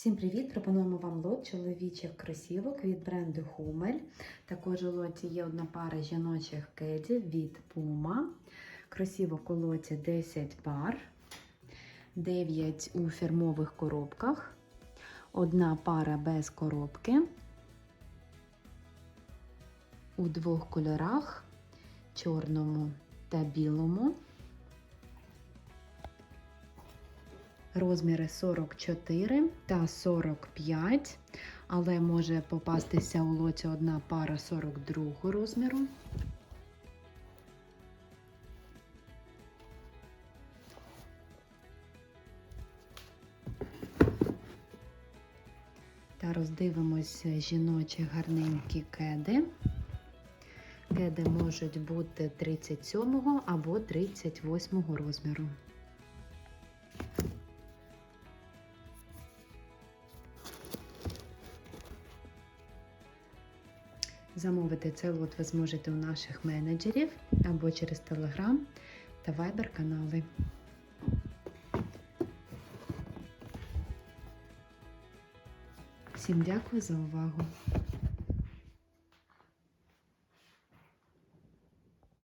Всім привіт! Пропонуємо вам лот чоловічих кросівок від бренду Hummel. Також у лоті є одна пара жіночих кеді від Puma. Кросівок у лоті 10 пар, 9 у фірмових коробках, одна пара без коробки. У двох кольорах чорному та білому. Розміри 44 та 45, але може попастися у лоті одна пара 42 розміру. Та роздивимося жіночі гарненькі кеди. Кеди можуть бути 37 або 38 розміру. Замовити цей лот ви зможете у наших менеджерів або через Telegram та Viber канали. Всім дякую за увагу!